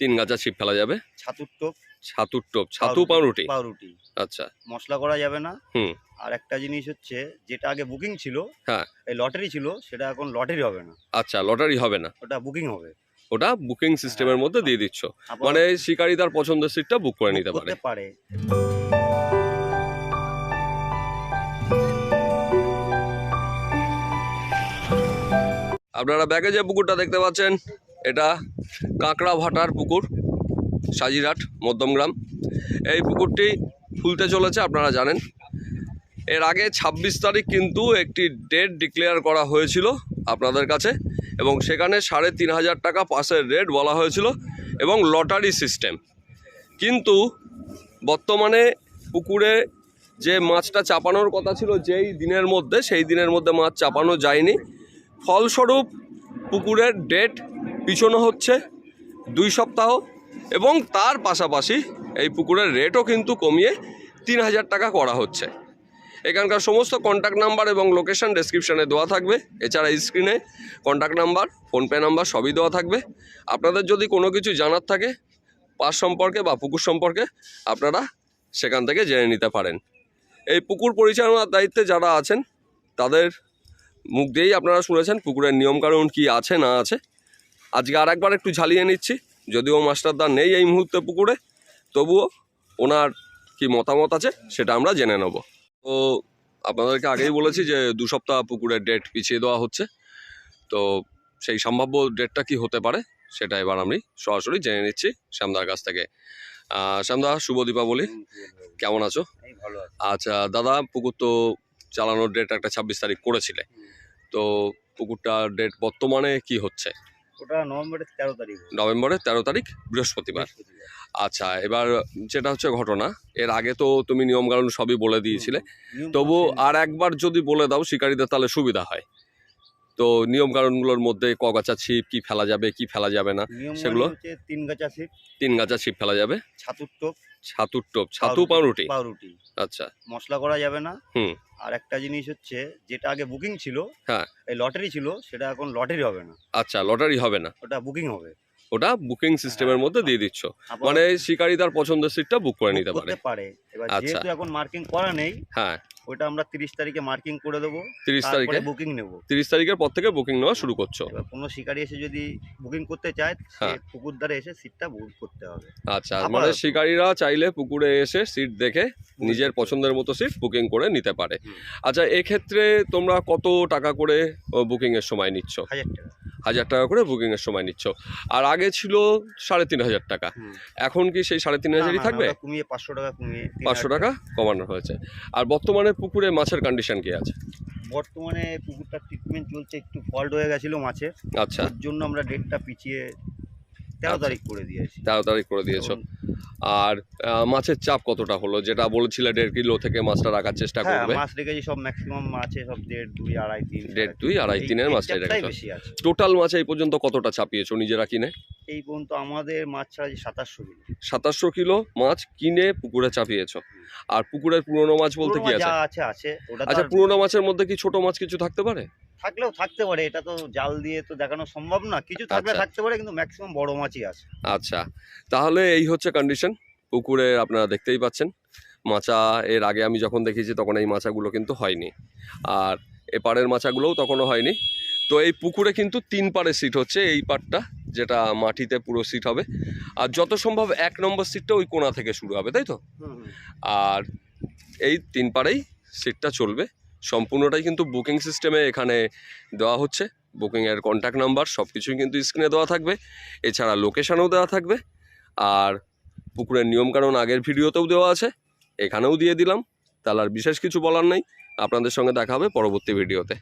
তিন গাছা ছিপ ফেলা যাবে। ছাতুর টোপ। ছাতুর টোপ ছাতু পাউরুটি। পাউরুটি? আচ্ছা। মশলা করা যাবে না। হুম। আর একটা জিনিস হচ্ছে যেটা আগে বুকিং ছিল হ্যাঁ। এই লটারি ছিল সেটা এখন লটারি হবে না। আচ্ছা লটারি হবে না। ওটা বুকিং হবে। ওটা বুকিং সিস্টেমের মধ্যে দিয়ে দিচ্ছ। মানে শিকারী তার পছন্দের সিটটা বুক করে নিতে পারে। পারে। আপনারা ব্যাগে যে পুকুরটা দেখতে পাচ্ছেন। এটা কাঁকড়া ভাটার পুকুর, সাজিরহাট, মধ্যমগ্রাম। এই পুকুরটি খুলতে চলেছে, আপনারা জানেন। এর আগে ২৬ তারিখ কিন্তু একটি ডেট ডিক্লেয়ার করা হয়েছিল আপনাদের কাছে, এবং সেখানে সাড়ে তিন হাজার টাকা পাসের রেট বলা হয়েছিল, এবং লটারি সিস্টেম। কিন্তু বর্তমানে পুকুরে যে মাছটা চাপানোর কথা ছিল, যেই দিনের মধ্যে, সেই দিনের মধ্যে মাছ চাপানো যায়নি। ফলস্বরূপ পুকুরের ডেট পিছনো হচ্ছে দুই সপ্তাহ এবং তার পাশাপাশি এই পুকুরের রেটও কিন্তু কমিয়ে তিন হাজার টাকা করা হচ্ছে। এখানকার সমস্ত কন্ট্যাক্ট নাম্বার এবং লোকেশন ডেসক্রিপশানে দেওয়া থাকবে। এছাড়া স্ক্রিনে কন্ট্যাক্ট নাম্বার ফোনপে নাম্বার সবই দেওয়া থাকবে। আপনাদের যদি কোনো কিছু জানার থাকে, পাস সম্পর্কে বা পুকুর সম্পর্কে, আপনারা সেখান থেকে জেনে নিতে পারেন। এই পুকুর পরিচালনার দায়িত্বে যারা আছেন, তাদের মুখ দিয়েই আপনারা শুনেছেন পুকুরের নিয়মকানুন কি আছে, না আছে। আজকে আর একবার একটু ঝালিয়ে নিচ্ছি। যদিও মাস্টারদা নেই এই মুহূর্তে পুকুরে তবুও ওনার কি মতামত আছে সেটা আমরা জেনে নেব। তো আপনাদেরকে আগেই বলেছি যে দু সপ্তাহ পুকুরের ডেট পিছিয়ে দেওয়া হচ্ছে। তো সেই সম্ভাব্য ডেটটা কি হতে পারে সেটা এবার আমি সরাসরি জেনে নিচ্ছি শ্যামদার কাছ থেকে। শ্যামদা শুভ দীপাবলি। কেমন আছে। আচ্ছা দাদা পুকুর তো চালানোর ডেট একটা ছাব্বিশ তারিখ করেছিলে। তো পুকুরটার ডেট বর্তমানে কি হচ্ছে? ওটা নভেম্বরের তেরো তারিখ নভেম্বরের তেরো তারিখ বৃহস্পতিবার। আচ্ছা এবার যেটা হচ্ছে ঘটনা এর আগে তো তুমি নিয়মকানুন সবই বলে দিয়েছিলে। নিয়ম তবু আর একবার যদি বলে দাও শিকারীদের তাহলে সুবিধা হয়। তো নিয়মকানুনগুলোর মধ্যে কগাছা ছিপ কি ফেলা যাবে কি ফেলা যাবে না সেগুলো? তিন গাছা সিট তিন গাছা ছিপ ফেলা যাবে। ছাতুর টোপ। ছাতুর টোপ ছাতু পাউরুটি। পাউরুটি। আচ্ছা। মশলা করা যাবে না। হুম। আর একটা জিনিস হচ্ছে যেটা আগে বুকিং ছিল হ্যাঁ। এই লটারি ছিল সেটা এখন লটারি হবে না। আচ্ছা লটারি হবে না। ওটা বুকিং হবে। ওটা বুকিং সিস্টেমের মধ্যে দিয়ে দিচ্ছ। মানে শিকারী তার পছন্দের সিটটা বুক করে নিতে পারে। পারে। এবার আচ্ছা। যেহেতু এখন মার্কিং করা নেই হ্যাঁ। ওটা আমরা তিরিশ তারিখে মার্কিং করে দেবো তিরিশ তারিখে? বুকিং নেব। তিরিশ তারিখের পর থেকে বুকিং নেওয়া শুরু করছ। এবার কোনো শিকারি এসে যদি বুকিং করতে চায় সে হ্যাঁ। পুকুর ধারে এসে সিটটা বুক করতে হবে। আচ্ছা। মানে শিকারীরা চাইলে পুকুরে এসে সিট দেখে নিজের পছন্দের মতো সিট বুকিং করে নিতে পারে। আচ্ছা এক্ষেত্রে তোমরা কত টাকা করে বুকিং এর সময় নিচ্ছ? হাজার টাকা। হাজার টাকা করে বুকিংয়ের এর সময় নিচ্ছ। আর আগে ছিল সাড়ে তিন হাজার টাকা। এখন কি সেই সাড়ে তিন হাজারই থাকবে? কমিয়ে পাঁচশো টাকা কমিয়ে পাঁচশো টাকা কমানো হয়েছে। আর বর্তমানে পুকুরে মাছের কন্ডিশন কি আছে? বর্তমানে পুকুরটা ট্রিটমেন্ট চলছে একটু ফল্ট হয়ে গেছিল মাছের। আচ্ছা। জন্য আমরা ডেটটা পিছিয়ে তেরো। তারিখ করে দিয়েছি। তেরো তারিখ করে দিয়েছ। আর মাছের চাপ কতটা হলো? যেটা বলেছিলে দেড় কিলো থেকে মাছটা রাখার চেষ্টা হ্যাঁ করবে। মাছ রেখেছি সব ম্যাক্সিমাম মাছে সব দেড় দুই আড়াই তিন দেড় দুই আড়াই তিনের মাছটাই রেখেছো। আছে। টোটাল মাছ এই পর্যন্ত কতটা চাপিয়েছো নিজেরা কিনে? এই পর্যন্ত আমাদের মাছ ছাড়া যে সাতাশশো কিলো। সাতাশশো কিলো মাছ কিনে পুকুরে চাপিয়েছো। আর পুকুরের পুরনো মাছ বলতে কি আছে? আচ্ছা পুরনো মাছের মধ্যে কি ছোট মাছ কিছু থাকতে পারে? থাকলেও থাকতে পারে এটা তো জাল দিয়ে তো দেখানো সম্ভব না। কিছু থাকলে আচ্ছা। থাকতে পারে কিন্তু ম্যাক্সিমাম বড় মাছই আছে। আচ্ছা তাহলে এই হচ্ছে কন্ডিশন পুকুরে আপনারা দেখতেই পাচ্ছেন মাচা এর আগে আমি যখন দেখেছি তখন এই মাছাগুলো কিন্তু হয়নি। আর এপারের মাছাগুলোও তখনও হয়নি। তো এই পুকুরে কিন্তু তিন পারে সিট হচ্ছে এই পারটা যেটা মাটিতে পুরো সিট হবে। আর যত সম্ভব এক নম্বর সিটটা ওই কোণা থেকে শুরু হবে তাই তো? আর এই তিন পারেই সিটটা চলবে। সম্পূর্ণটাই কিন্তু বুকিং সিস্টেমে এখানে দেওয়া হচ্ছে। বুকিংয়ের কন্ট্যাক্ট নাম্বার সব কিছুই কিন্তু স্ক্রিনে দেওয়া থাকবে। এছাড়া লোকেশানও দেওয়া থাকবে। আর পুকুরের নিয়মকানুন আগের ভিডিওতেও দেওয়া আছে। এখানেও দিয়ে দিলাম। তাহলে আর বিশেষ কিছু বলার নেই। আপনাদের সঙ্গে দেখা হবে পরবর্তী ভিডিওতে।